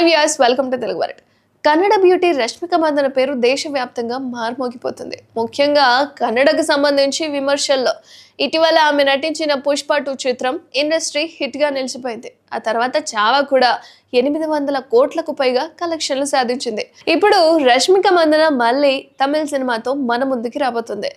Hi Vyas welcome to Telugu world Kannada beauty Rashmika Mandanna పేరు దేశవ్యాప్తంగా మార్మోగిపోతుంది. ముఖ్యంగా కన్నడకు సంబంధించి విమర్శల్లో. ఇటీవల ఆమె నటించిన పుష్ప టూ చిత్రం ఇండస్ట్రీ హిట్గా నిలిచిపోయింది. ఆ తర్వాత చావా కూడా ఎనిమిది వందల కోట్లకు పైగా కలెక్షన్లు సాధించింది. ఇప్పుడు రష్మిక మందన మళ్ళీ తమిళ సినిమాతో మన ముందుకి రాబోతుంది.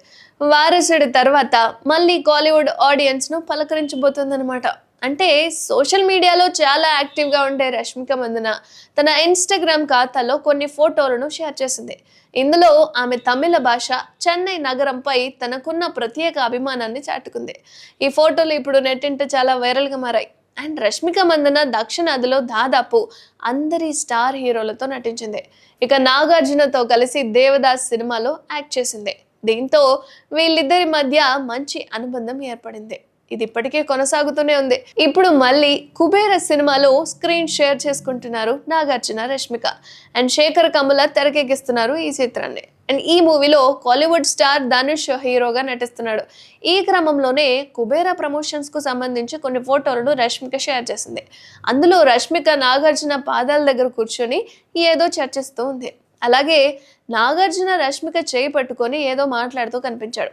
వారసుడి తర్వాత మళ్ళీ కాలీవుడ్ ఆడియన్స్ను పలకరించబోతుందన్నమాట. అంటే సోషల్ మీడియాలో చాలా యాక్టివ్గా ఉండే రష్మిక మందన తన ఇన్స్టాగ్రామ్ ఖాతాలో కొన్ని ఫోటోలను షేర్ చేసింది. ఇందులో ఆమె తమిళ భాష చెన్నై నగరంపై తనకున్న ప్రత్యేక అభిమానాన్ని చాటుకుంది. ఈ ఫోటోలు ఇప్పుడు నెట్టింట చాలా వైరల్గా మారాయి. అండ్ రష్మిక మందన దక్షిణాదిలో దాదాపు అందరి స్టార్ హీరోలతో నటించింది. ఇక నాగార్జునతో కలిసి దేవదాస్ సినిమాలో యాక్ట్ చేసింది. దీంతో వీళ్ళిద్దరి మధ్య మంచి అనుబంధం ఏర్పడింది. ఇది ఇప్పటికే కొనసాగుతూనే ఉంది. ఇప్పుడు మళ్ళీ కుబేర సినిమాలో స్క్రీన్ షేర్ చేసుకుంటున్నారు నాగార్జున రష్మిక. అండ్ శేఖర్ కమల తెరకెక్కిస్తున్నారు ఈ చిత్రాన్ని. అండ్ ఈ మూవీలో కాలీవుడ్ స్టార్ ధనుష్ హీరోగా నటిస్తున్నాడు. ఈ క్రమంలోనే కుబేర ప్రమోషన్స్కు సంబంధించి కొన్ని ఫోటోలను రష్మిక షేర్ చేసింది. అందులో రష్మిక నాగార్జున పాదాల దగ్గర కూర్చొని ఏదో చర్చిస్తూ ఉంది. అలాగే నాగార్జున రష్మిక చేయి పట్టుకొని ఏదో మాట్లాడుతూ కనిపించాడు.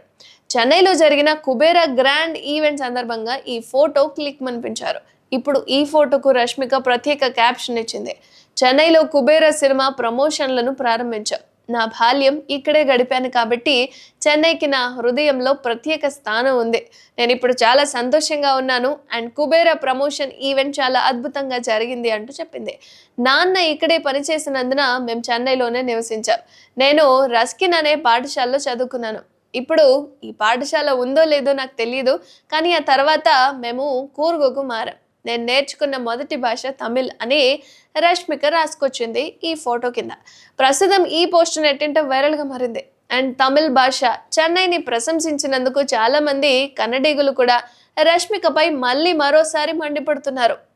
చెన్నైలో జరిగిన కుబేర గ్రాండ్ ఈవెంట్ సందర్భంగా ఈ ఫోటో క్లిక్ అనిపించారు ఇప్పుడు ఈ ఫోటోకు రష్మిక ప్రత్యేక క్యాప్షన్ ఇచ్చింది. చెన్నైలో కుబేర సినిమా ప్రమోషన్లను ప్రారంభించారు. నా బాల్యం ఇక్కడే గడిపాను కాబట్టి చెన్నైకి నా హృదయంలో ప్రత్యేక స్థానం ఉంది. నేను ఇప్పుడు చాలా సంతోషంగా ఉన్నాను. అండ్ కుబేర ప్రమోషన్ ఈవెంట్ చాలా అద్భుతంగా జరిగింది అంటూ చెప్పింది. నాన్న ఇక్కడే పనిచేసినందున మేము చెన్నైలోనే నివసించాం. నేను రస్కిన్ అనే పాఠశాలలో చదువుకున్నాను. ఇప్పుడు ఈ పాఠశాల ఉందో లేదో నాకు తెలియదు కానీ ఆ తర్వాత మేము కూర్గోకు మారాం. నేను నేర్చుకున్న మొదటి భాష తమిళ్ అని రష్మిక రాసుకొచ్చింది ఈ ఫోటో కింద. ప్రస్తుతం ఈ పోస్ట్ నెట్టింట వైరల్గా మారింది. అండ్ తమిళ్ భాష చెన్నైని ప్రశంసించినందుకు చాలామంది కన్నడీగులు కూడా రష్మికపై మళ్ళీ మరోసారి మండిపడుతున్నారు.